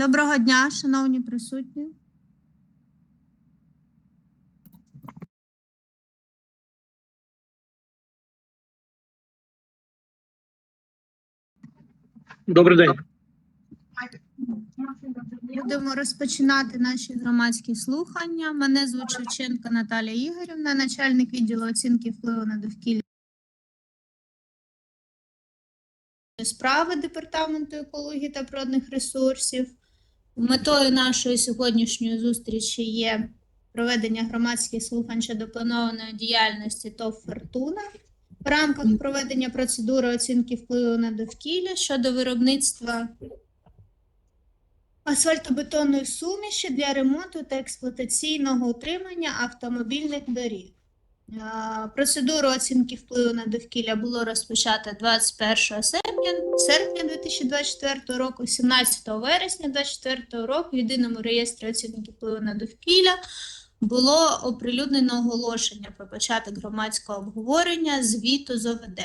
Доброго дня, шановні присутні. Добрий день. Будемо розпочинати наші громадські слухання. Мене звуть Шевченко Наталія Ігорівна, начальник відділу оцінки впливу на довкілля справи департаменту екології та природних ресурсів. Метою нашої сьогоднішньої зустрічі є проведення громадських слухань щодо планованої діяльності ТОВ «Фортуна» в рамках проведення процедури оцінки впливу на довкілля щодо виробництва асфальтобетонної суміші для ремонту та експлуатаційного утримання автомобільних доріг. Процедуру оцінки впливу на довкілля було розпочато 21 серпня, серпня 2024 року, 17 вересня 2024 року в єдиному реєстрі оцінки впливу на довкілля було оприлюднено оголошення про початок громадського обговорення звіту з ОВД.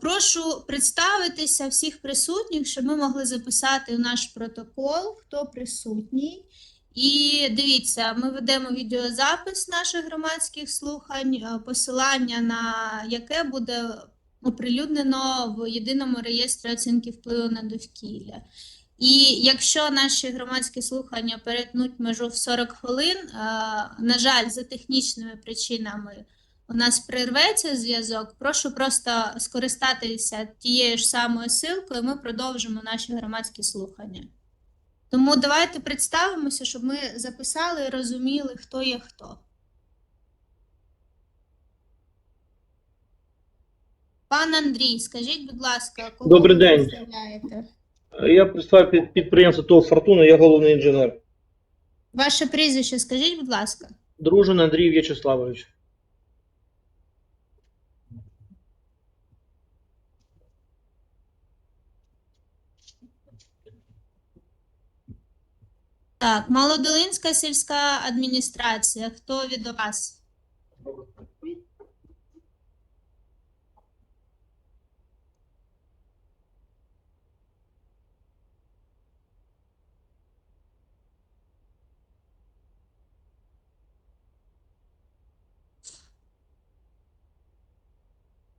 Прошу представитися всіх присутніх, щоб ми могли записати у наш протокол, хто присутній. І дивіться, ми ведемо відеозапис наших громадських слухань, е, посилання на яке буде оприлюднено в єдиному реєстрі оцінки впливу на довкілля. І якщо наші громадські слухання перетнуть межу в 40 хвилин, е, на жаль, за технічними причинами у нас прерветься зв'язок. Прошу просто скористатися тією ж самою силкою, ми продовжимо наші громадські слухання. Тому давайте представимося, щоб ми записали і розуміли, хто є хто. Пан Андрій, скажіть, будь ласка, кого Добрий ви день. представляєте? Я представляю під- підприємство ТОВ Фортуна, я головний інженер. Ваше прізвище, скажіть, будь ласка. Дружин Андрій В'ячеславович. Так, Молодолинська сільська адміністрація. Хто від вас?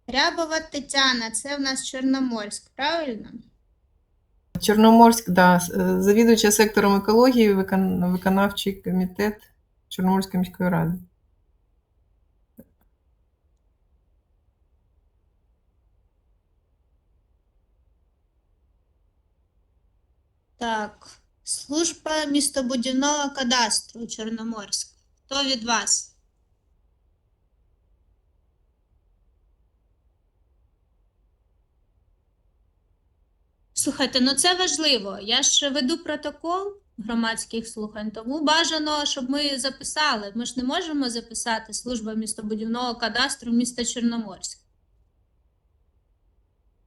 Рябова Тетяна, це в нас Чорноморськ, правильно? Чорноморськ, да, е, завідуюча сектором екології, викон- виконавчий комітет Чорноморської міської ради. Так, служба містобудівного кадастру Чорноморськ. Хто від вас? Слухайте, ну це важливо. Я ж веду протокол громадських слухань, тому бажано, щоб ми записали. Ми ж не можемо записати служба містобудівного кадастру міста Чорноморськ.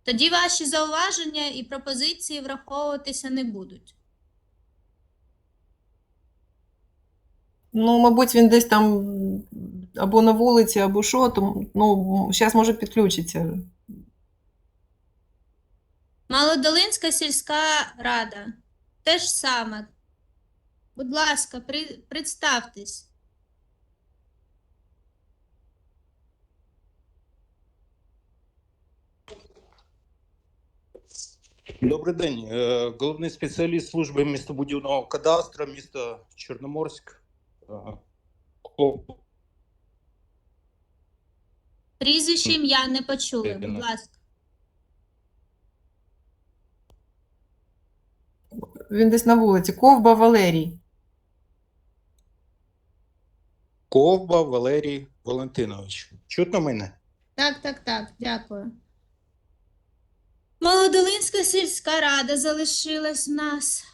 Тоді ваші зауваження і пропозиції враховуватися не будуть. Ну, мабуть, він десь там або на вулиці, або що, то ну, зараз може підключитися. Малодолинська сільська рада. Те ж саме. Будь ласка, при... представтесь. Добрий день. Е, Головний спеціаліст служби містобудівного кадастру міста Чорноморськ. Прізвище ім'я не почули, будь ласка. Він десь на вулиці. Ковба Валерій. Ковба Валерій Валентинович. Чутно мене? Так, так, так, дякую. Молодолинська сільська рада залишилась в нас.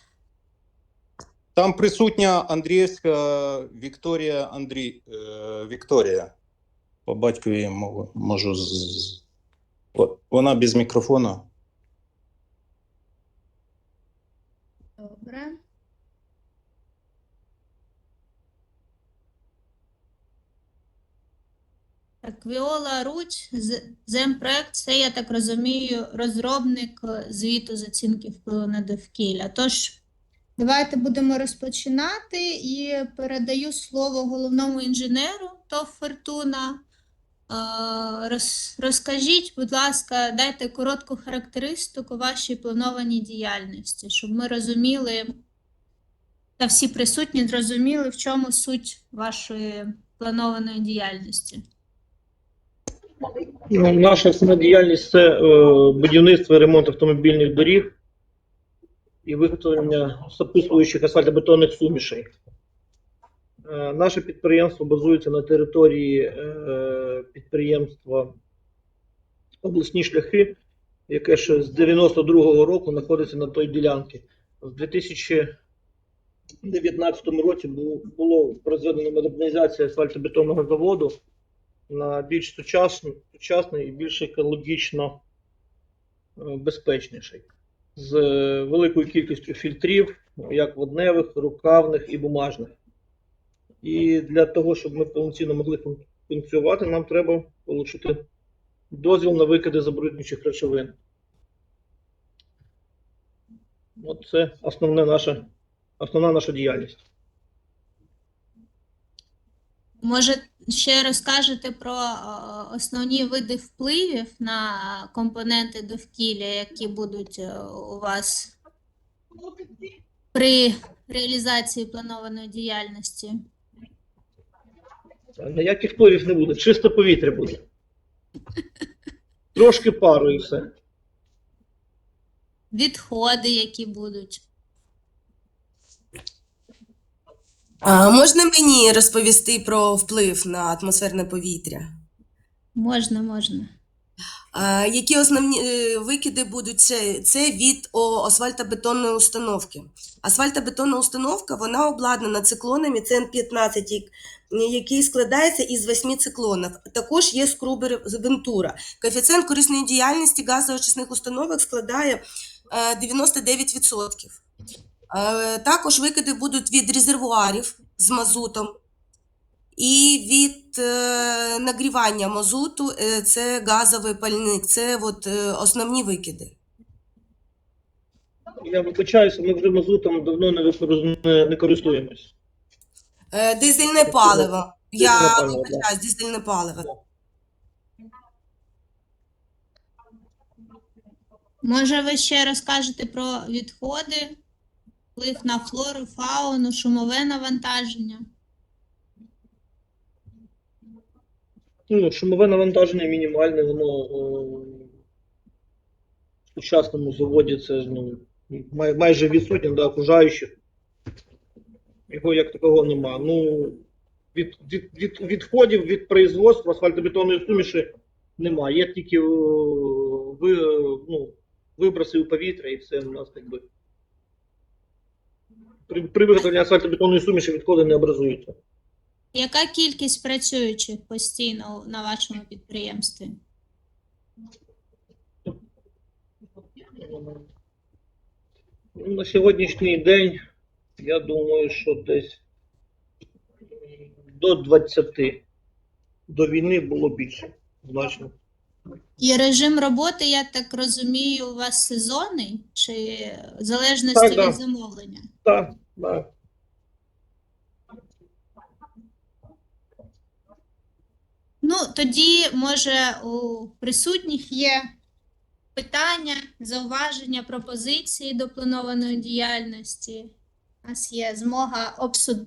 Там присутня Андріївська Вікторія Андрій е, Вікторія. По батькові можу з. з- вона без мікрофона. Добре. Так, Віола Руч, Земпроект, це, я так розумію, розробник е, звіту з оцінки впливу на довкілля. Тож, давайте будемо розпочинати і передаю слово головному інженеру ТОВ Фортуна. Е, роз- Розкажіть, будь ласка, дайте коротку характеристику вашій планованій діяльності, щоб ми розуміли, та всі присутні зрозуміли, в чому суть вашої планованої діяльності. Ну, Наша основна діяльність це е, будівництво і ремонт автомобільних доріг і виготовлення сопутствуючих асфальтобетонних сумішей. Е, Наше підприємство базується на території е, підприємства обласні шляхи, яке ще з 92-го року знаходиться на той ділянці. В 2019 році бу- було проведено модернізація асфальтобетонного заводу на більш сучасний, сучасний і більш екологічно е, безпечніший. З е, великою кількістю фільтрів, як водневих, рукавних і бумажних. І для того, щоб ми повноцінно могли фун- функціонувати, нам треба отримати дозвіл на викиди забруднюючих речовин. От це основне наша, основна наша діяльність. Може, ще розкажете про е, основні види впливів на компоненти довкілля, які будуть е, у вас при реалізації планованої діяльності? Ніяких впливів не буде, чисте повітря буде. Трошки пару і все. Відходи, які будуть? А можна мені розповісти про вплив на атмосферне повітря? Можна, можна. А, які основні е, викиди будуть? Це, це від о, асфальтобетонної установки. Асфальтобетонна установка вона обладнана циклонами CN15, як- який складається із восьми циклонів. Також є скрубер Вентура. Коефіцієнт корисної діяльності газоочисних установок складає е, 99%. Е, Також викиди будуть від резервуарів з мазутом і від е, нагрівання мазуту е, це газовий пальник, це от, е, основні викиди. Я вибачаюся, ми вже мазутом давно не, використ- не, не користуємось. Е, Дизельне паливо. Я паливо, да. вибачаюсь, дизельне паливо. Може, ви ще розкажете про відходи, вплив на флору, фауну, шумове навантаження? Ну, шумове навантаження мінімальне, воно о, в сучасному заводі це ну, май, майже відсутнє до окружаючих. Його як такого нема. Ну, від, від, від, відходів від производства асфальтобетонної суміші немає. Є тільки о, ви, ну, виброси у повітря і все у нас якби. При, при виготовленні асфальтобетонної суміші відходи не образуються. Яка кількість працюючих постійно на вашому підприємстві? Ну, На сьогоднішній день, я думаю, що десь до 20 до війни було більше, значно. І режим роботи, я так розумію, у вас сезонний чи в залежності Так, від замовлення? Так, так. Ну, тоді, може, у присутніх є питання, зауваження, пропозиції до планованої діяльності. У нас є змога обсуд...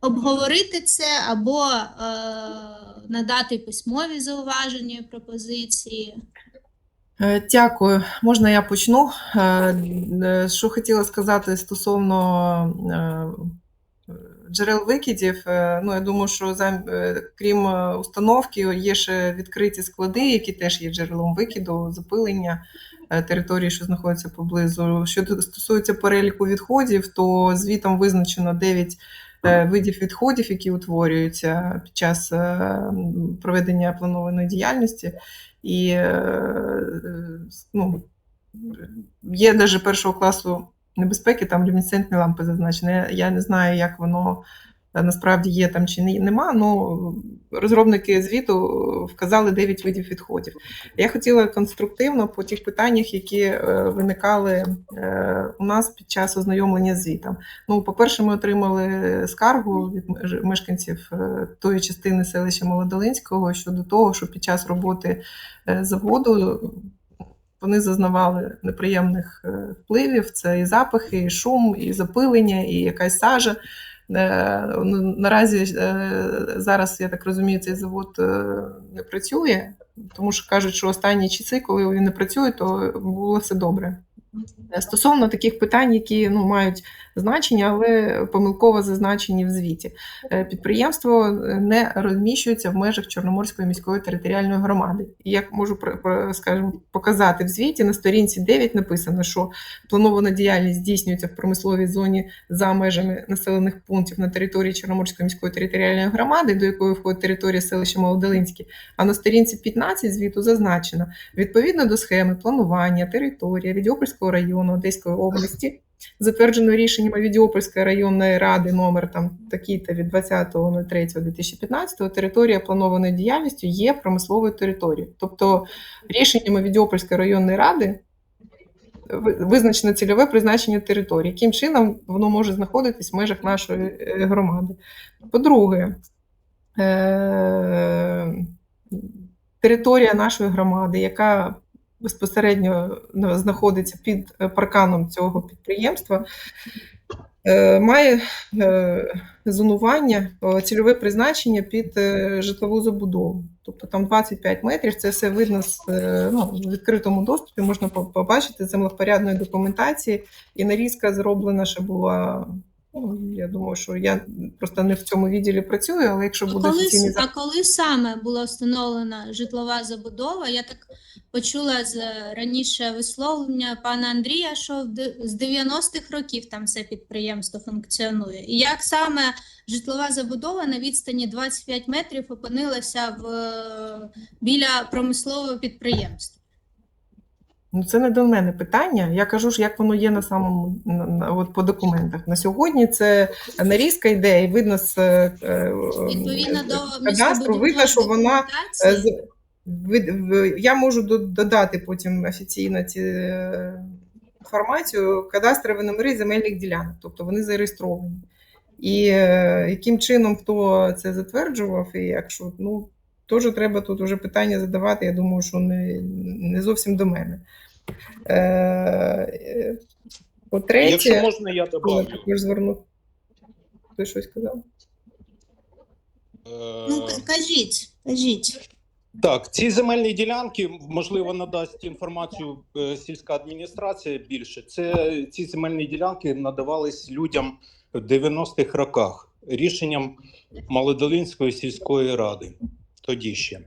обговорити це або е... надати письмові зауваження, пропозиції. Е, Дякую. Можна я почну? Е, е, Що хотіла сказати стосовно джерел викидів. Ну, я думаю, що крім установки, є ще відкриті склади, які теж є джерелом викиду, запилення території, що знаходяться поблизу. Що стосується переліку відходів, то звітом визначено 9 е, видів відходів, які утворюються під час проведення планованої діяльності. І е, ну, є навіть першого класу небезпеки, там люмінесцентні лампи зазначені. Я- не знаю, як воно насправді є там чи нема. Ну розробники звіту вказали 9 видів відходів. Я хотіла конструктивно по тих питаннях, які е, виникали е, у нас під час ознайомлення з звітом. Ну, по-перше, ми отримали скаргу від мешканців е, тої частини селища Молодолинського щодо того, що під час роботи заводу вони зазнавали неприємних впливів. Це і запахи, і шум, і запилення, і якась сажа. Е, ну, Наразі е, зараз, я так розумію, цей завод е, не працює, тому що кажуть, що останні часи, коли він не працює, то було все добре. Стосовно таких питань, які ну, мають значення, але помилково зазначені в звіті. Е, Підприємство не розміщується в межах Чорноморської міської територіальної громади. І як можу скажімо, показати в звіті, на сторінці 9 написано, що планована діяльність здійснюється в промисловій зоні за межами населених пунктів на території Чорноморської міської територіальної громади, до якої входить територія селища Молодолинське. А на сторінці 15 звіту зазначено, відповідно до схеми планування територія Відьопольського району Одеської області, затверджено рішенням Відьопольської районної ради номер там такий-то від 20.03.2015, територія планованої діяльністю є промисловою територією. Тобто рішеннями Відьопольської районної ради визначено цільове призначення території, яким чином воно може знаходитись в межах нашої е, громади. По-друге, е, територія нашої громади, яка безпосередньо ну, знаходиться під е, парканом цього підприємства, е, має е, зонування, е, цільове призначення під е, житлову забудову. Тобто там 25 метрів, це все видно з, е, ну, в відкритому доступі, можна побачити з землевпорядної документації. І нарізка зроблена ще була. Ну, я думаю, що я просто не в цьому відділі працюю, але якщо буде коли, офіційний с- а коли саме була встановлена житлова забудова? Я так почула з е, раніше висловлення пана Андрія, що з 90-х років там це підприємство функціонує. І як саме житлова забудова на відстані 25 метрів опинилася в, е, біля промислового підприємства? Ну, це не до мене питання. Я кажу ж, як воно є на самому на, на- от по документах. На сьогодні це нарізка йде, і видно з е, е, кадастру, видно, що вона е, з- я можу додати потім офіційно ці е, інформацію кадастрові номери земельних ділянок, тобто вони зареєстровані. І е, яким чином хто це затверджував, і якщо ну теж треба тут уже питання задавати. Я думаю, що не, не зовсім до мене. Е, По-третє, Якщо можна, я я добавлю. також зверну. Ти щось казав? ну кажіть, кажіть. Так, ці земельні ділянки, можливо, надасть інформацію е, сільська адміністрація більше. Це ці земельні ділянки надавались людям в 90-х роках рішенням Молодолинської сільської ради. Тоді ще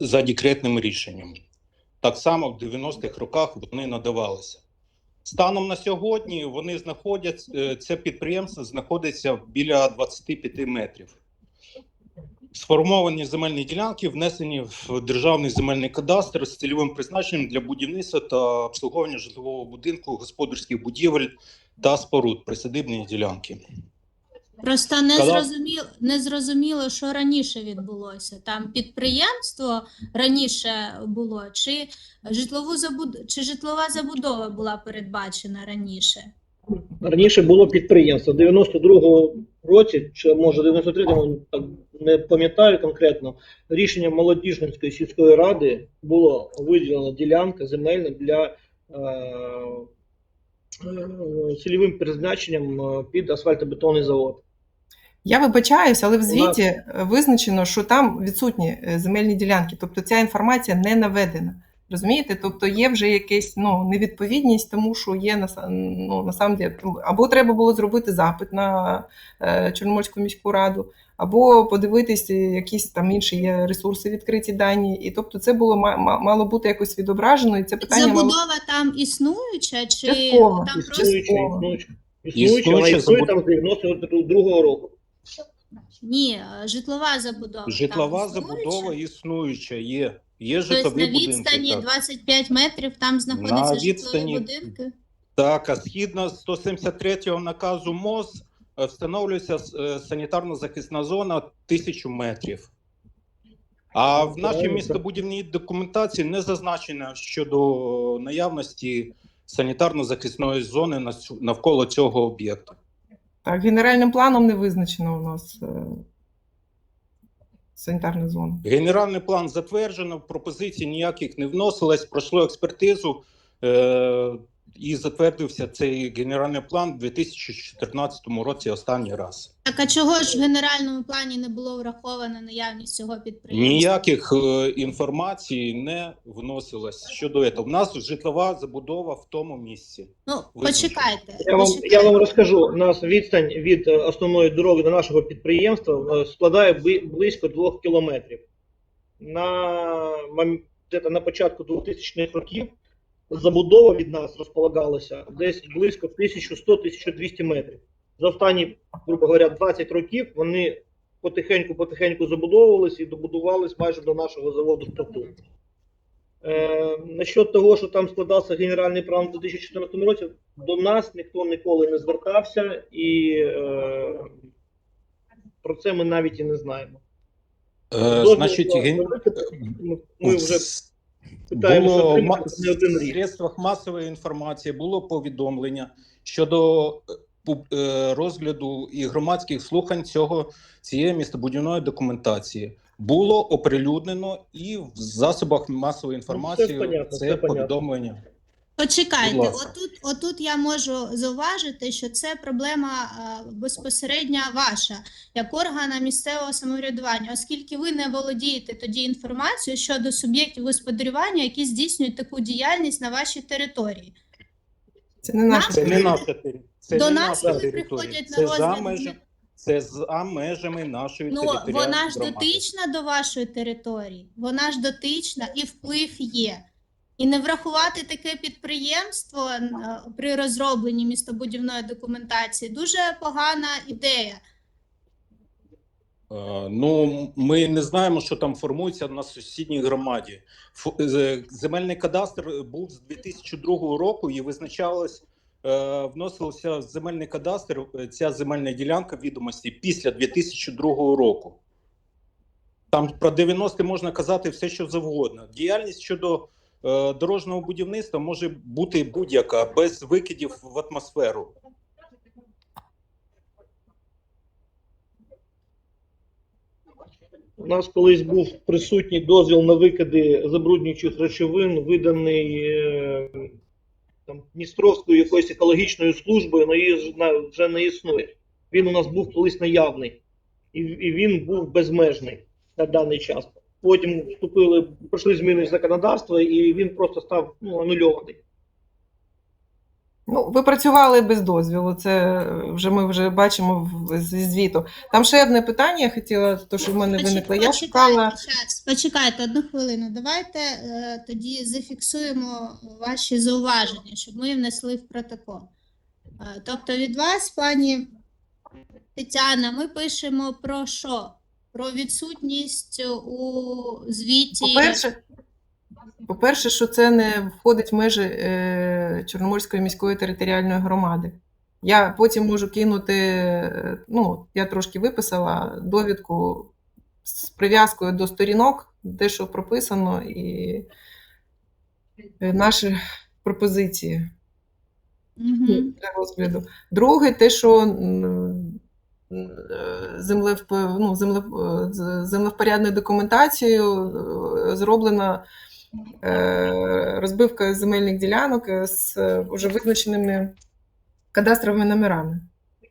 за декретним рішенням. Так само в 90-х роках вони надавалися. Станом на сьогодні вони знаходяться, е, це підприємство знаходиться біля 25 метрів. Сформовані земельні ділянки внесені в державний земельний кадастр з цільовим призначенням для будівництва та обслуговування житлового будинку, господарських будівель та споруд присадибні ділянки. Просто не зрозуміло, не зрозуміло, що раніше відбулося. Там підприємство раніше було, чи житлову забуд... чи житлова забудова була передбачена раніше. Раніше було підприємство. В 92-му році, чи може 93-му, так не пам'ятаю конкретно, рішенням Молодіжницької сільської ради було виділена ділянка земельна для е, е, цільовим призначенням е, під асфальтобетонний завод. Я вибачаюсь, але в звіті визначено, що там відсутні земельні ділянки, тобто ця інформація не наведена. Розумієте? Тобто є вже якась ну, невідповідність, тому що є на, ну, на самом деле, там або треба було зробити запит на Чорноморську міську раду, або подивитись, е, якісь там інші є ресурси відкриті дані. І тобто це було ма- ма- мало бути якось відображено, і це питання мало Забудова там існуюча, чи Частково. там просто Існуюча, існуюча. Існуюча, вона Існуюча існує забуд- там з 92-го року. ні, житлова забудова. Житлова там забудова існуюча. є. Є Тобто житлові на відстані так. 25 метрів там знаходяться житлові відстані- будинки. Так, а згідно з 173 наказу МОЗ, встановлюється е, санітарно-захисна зона 1000 метрів. А в нашій містобудівній документації не зазначено щодо наявності санітарно-захисної зони навколо цього об'єкту. Так, генеральним планом не визначено у нас е, санітарна зона. Генеральний план затверджено, пропозицій ніяких не вносилось, пройшло експертизу е- і затвердився цей генеральний план у 2014 році останній раз. Так, а чого ж в генеральному плані не було враховано наявність цього підприємства? Ніяких е, інформацій не вносилось щодо цього. У нас житлова забудова в тому місці. Ну, Визначено. почекайте. Я вам, почекайте. я вам розкажу, у нас відстань від е, основної дороги до нашого підприємства е, складає бли- близько 2 кілометрів. На, мом- на початку 2000-х років забудова від нас розполагалася десь близько 1100-1200 метрів. За останні, грубо говоря, 20 років вони потихеньку-потихеньку забудовувалися і добудувались майже до нашого заводу статуту. Е, насчет того, що там складався генеральний план у 2014 році, до нас ніхто ніколи не звертався, і е, про це ми навіть і не знаємо. Е, Дозвіл значить, ген... ми- ми вже було в средствах масової інформації було повідомлення щодо е, е, розгляду і громадських слухань цього цієї містобудівної документації. Було оприлюднено і в засобах масової інформації Ну, понятно, це все понятно. Почекайте, отут, отут я можу зауважити, що це проблема е, безпосередньо ваша, як органа місцевого самоврядування, оскільки ви не володієте тоді інформацією щодо суб'єктів господарювання, які здійснюють таку діяльність на вашій території. Це не наша Це не територія. наша територія. Це До не нас, наша коли територія. приходять на Це за розгляд межами, це за межами нашої Ну, територіальної вона ж громади. дотична до вашої території, вона ж дотична і вплив є. І не врахувати таке підприємство е, при розробленні містобудівної документації дуже погана ідея. Е, Ну, ми не знаємо, що там формується на сусідній громаді. Земельний кадастр був з 2002 року і визначалось, е, вносилося в земельний кадастр ця земельна ділянка відомості після 2002 року. Там про 90 можна казати все, що завгодно. Діяльність щодо дорожнього будівництва може бути будь-яка, без викидів в атмосферу. У нас колись був присутній дозвіл на викиди забруднюючих речовин, виданий е, там, Дністровською якоюсь екологічною службою, але її вже не існує. Він у нас був колись наявний, і він був безмежний на даний час. Потім вступили, пройшли зміни в законодавства, і він просто став ну, анульований. Ну, ви працювали без дозвілу, це вже ми вже бачимо зі звіту. Там ще одне питання я хотіла, то що в мене виникло. Я шукала. почекайте одну хвилину. Давайте е, тоді зафіксуємо ваші зауваження, щоб ми внесли в протокол. Е, тобто від вас, пані Тетяна, ми пишемо про що? Про відсутність у звіті. По-перше, по-перше, що це не входить в межі е, Чорноморської міської територіальної громади. Я потім можу кинути, е, ну, я трошки виписала довідку з прив'язкою до сторінок, де що прописано, і е, наші пропозиції Мгм. для розгляду. Друге, те, що е, землев, ну, землев, е, землевпорядною документацією е, зроблена е, розбивка земельних ділянок е, з е, вже визначеними кадастровими номерами.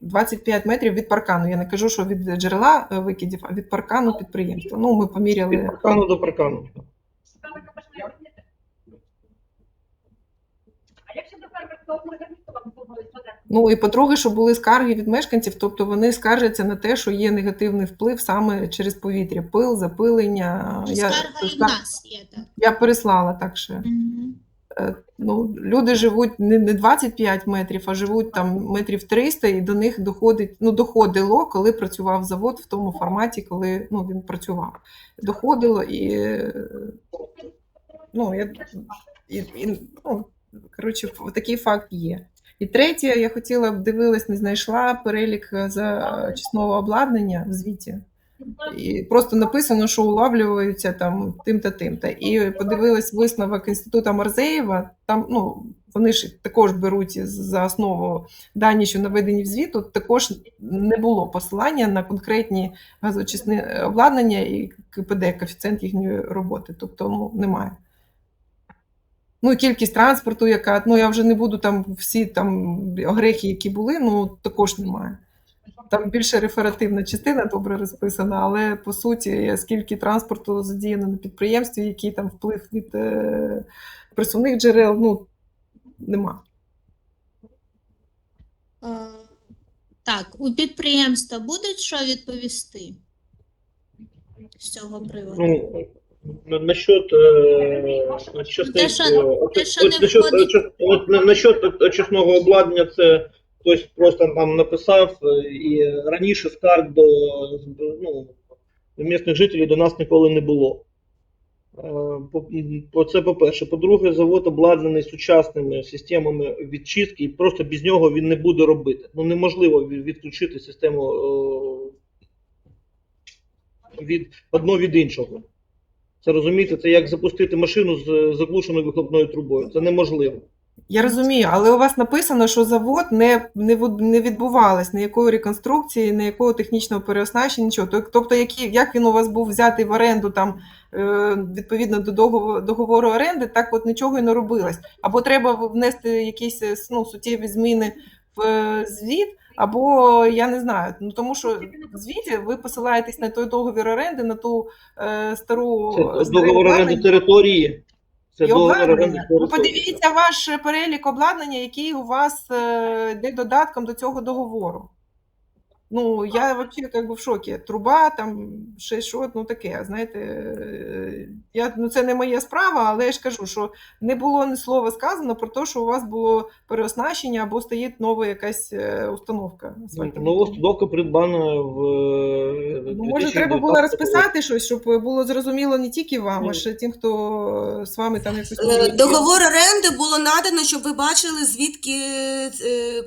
25 метрів від паркану. Я не кажу, що від джерела е, викидів, а від паркану підприємства. Ну, ми Від паркану до паркану. Ну і по-друге, що були скарги від мешканців, тобто вони скаржаться на те, що є негативний вплив саме через повітря, пил, запилення. Я, Скарга і в нас є так. я переслала так ще. Е, Ну, люди живуть не, не 25 метрів, а живуть там метрів 300, і до них доходить, ну, доходило, коли працював завод в тому форматі, коли ну, він працював. Доходило і, ну, я, і, і, ну, коротше, такий факт є. І третє, я хотіла б дивилась, не знайшла перелік е, зачисного обладнання в звіті. І просто написано, що улавлюються там тим-то, тим-то. І подивилась висновок інституту Марзеєва. Там ну, вони ж також беруть за основу дані, що наведені в звіт. Тут також не було посилання на конкретні газоочисне обладнання і КПД, коефіцієнт їхньої роботи. Тобто, ну, немає. Ну, і кількість транспорту, яка, ну я вже не буду там всі там огрехи, які були, ну також немає. Там більше реферативна частина добре розписана, але по суті, скільки транспорту задіяно на підприємстві, який там вплив від е, присувних джерел, ну нема. Е, Так, у підприємства будуть що відповісти з цього приводу? На- насчет, э, насчет, Те, що- от- те, що не насчет, входить- от на- насчет очисного обладнання, це хтось просто нам написав, і раніше скарг до, ну, до місцевих жителів до нас ніколи не було. Е, по- по- Це по-перше. По-друге, завод обладнаний сучасними системами відчистки, і просто без нього він не буде робити. Ну неможливо від- відключити систему е, від одного від іншого. Це розумієте, це як запустити машину з заглушеною вихлопною трубою. Це неможливо. Я розумію, але у вас написано, що завод не, не, не відбувалось ніякої реконструкції, ніякого технічного переоснащення, нічого. Тобто, які, як він у вас був взятий в оренду там е, відповідно до договору, договору оренди, так от нічого і не робилось. Або треба внести якісь е, ну, суттєві зміни в е, звіт, або я не знаю. Ну тому що в звіті ви посилаєтесь на той договір оренди, на ту е, стару Це старе договор оренди території. Це І договор оренди обладнання. Ну, подивіться ваш е, перелік обладнання, який у вас е, йде додатком до цього договору. Ну, я взагалі як би в шокі. Труба, там ще що, ну таке, знаєте, е, я, ну, це не моя справа, але я ж кажу, що не було ні слова сказано про те, що у вас було переоснащення або стоїть нова якась е, установка. Нова установка придбана в. е, Ну, може, треба було розписати щось, щоб було зрозуміло не тільки вам, а Ну. ще тим, хто з вами там якось. Договор оренди було надано, щоб ви бачили, звідки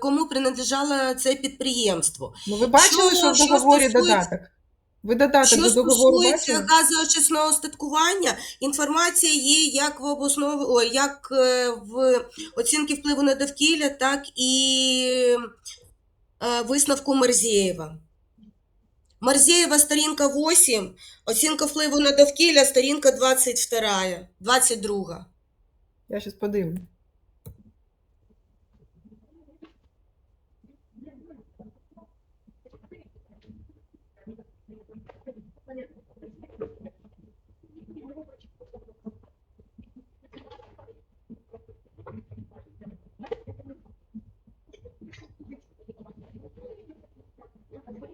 кому принадлежало це підприємство. Ну, ви бачили, Що- що в договорі стосується- додаток? Ви додаток Що до договору стосується бачили? газоочисного статкування, інформація є як в обласнові, ой, як е, в оцінки впливу на довкілля, так і е, висновку Мерзєєва. Мерзєєва сторінка 8, оцінка впливу на довкілля, сторінка 22, 22. Я зараз подивлюсь.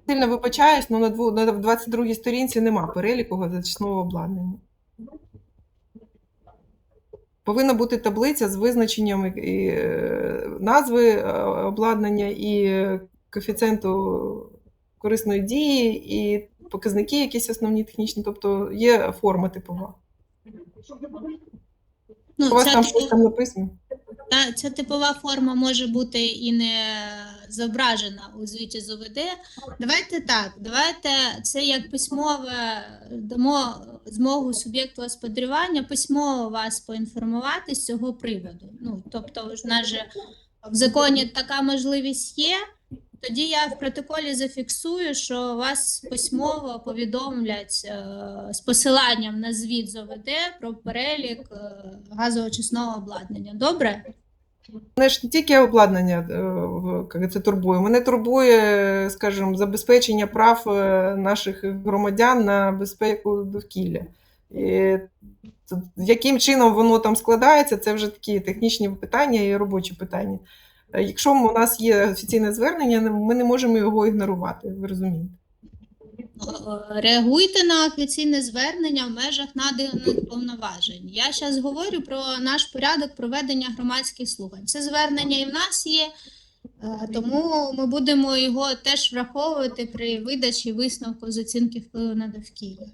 Сильно вибачаюсь, але на, дву, на 22 сторінці нема переліку газочисного обладнання. Повинна бути таблиця з визначенням і, і, назви е, обладнання і коефіцієнту корисної дії, і показники якісь основні технічні, тобто є форма типова. Ну, У вас ця, там щось там написано? та, ця типова форма може бути і не зображена у звіті з ОВД. Давайте так, давайте це як письмове дамо змогу суб'єкту господарювання письмово вас поінформувати з цього приводу. Ну, тобто, ж нас же в законі така можливість є. Тоді я в протоколі зафіксую, що вас письмово повідомлять е, з посиланням на звіт з ОВД про перелік е, газоочисного обладнання. Добре? Мене ж не тільки обладнання е, це турбує. Мене турбує, скажімо, забезпечення прав е, наших громадян на безпеку довкілля. І яким чином воно там складається, це вже такі технічні питання і робочі питання. Е, Якщо у нас є офіційне звернення, ми не можемо його ігнорувати, ви розумієте. Е, Реагуйте на офіційне звернення в межах наданих повноважень. Я зараз говорю про наш порядок проведення громадських слухань. Це звернення і в нас є, е, тому ми будемо його теж враховувати при видачі висновку з оцінки впливу на довкілля.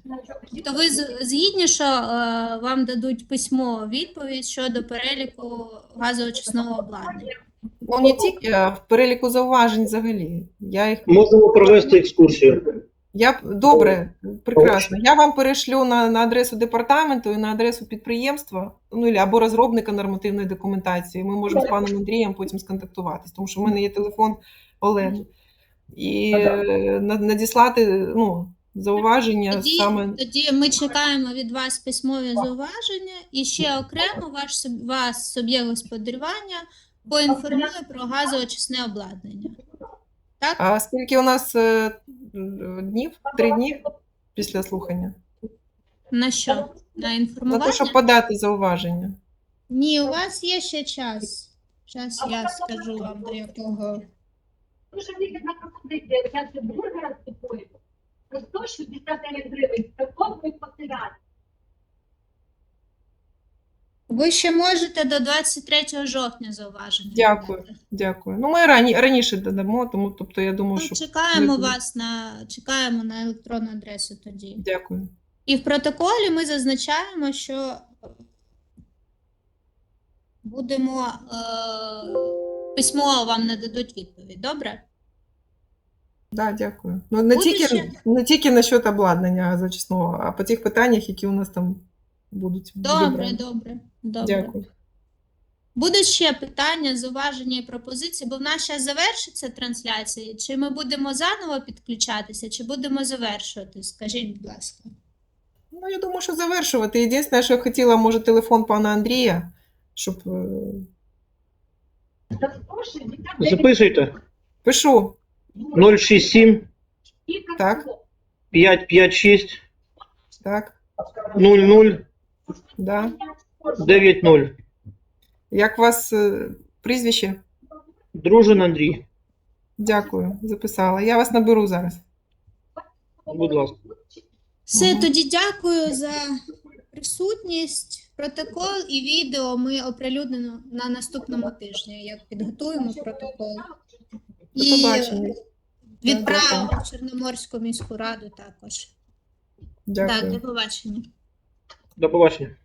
То ви з- згідні, що е, вам дадуть письмову відповідь щодо переліку газоочисного обладнання? Ну, не тільки, а в переліку зауважень взагалі. Я їх Можемо провести екскурсію. Я б- добре, прекрасно. Я вам перешлю на, на адресу департаменту і на адресу підприємства, ну і- або розробника нормативної документації. Ми можемо з паном Андрієм потім сконтактуватись, тому що в мене є телефон Олени. І на- надіслати ну, зауваження Тоді, саме. тоді ми чекаємо від вас письмові зауваження і ще окремо ваш вас суб'єкт господарювання поінформує про газоочисне обладнання. Так? А скільки у нас е, днів? Три дні після слухання? На що? На На те, щоб подати зауваження. Ні, у вас є ще час. Зараз я скажу вам до якого. Слушай, мені на пропозиція, я це другий раз купую. За 169 гривень, такого ми потеряли. Ви ще можете до 23 жовтня зауваження. Дякую. Дякую. Ну, ми рані, раніше додамо, тому тобто я думаю, Ну, що чекаємо ми- вас на чекаємо на електронну адресу тоді. дякую. І в протоколі ми зазначаємо, що будемо е, письмово вам нададуть відповідь. Добре? Да, дякую. Ну, не, Буде тільки, ще? не тільки насчет обладнання газочисного, а по тих питаннях, які у нас там будуть. Добре, добре. добре. Дякую. Будуть ще питання, зауваження і пропозиції, бо в нас зараз завершиться трансляція. Чи ми будемо заново підключатися, чи будемо завершувати? Скажіть, будь ласка. Ну, я думаю, що завершувати. Єдине, що я хотіла, може, телефон пана Андрія, щоб. е, Записуйте Пишу. 067 Так. 556 Так, 00 да. 90. Як у вас е, прізвище? Дружин Андрій, Дякую, записала. Я вас наберу зараз. будь ласка. Все, тоді дякую за присутність. Протокол і відео ми оприлюднимо на наступному тижні, як підготуємо протокол. До І побачення. відправимо в Чорноморську міську раду також. Так, до побачення. До побачення.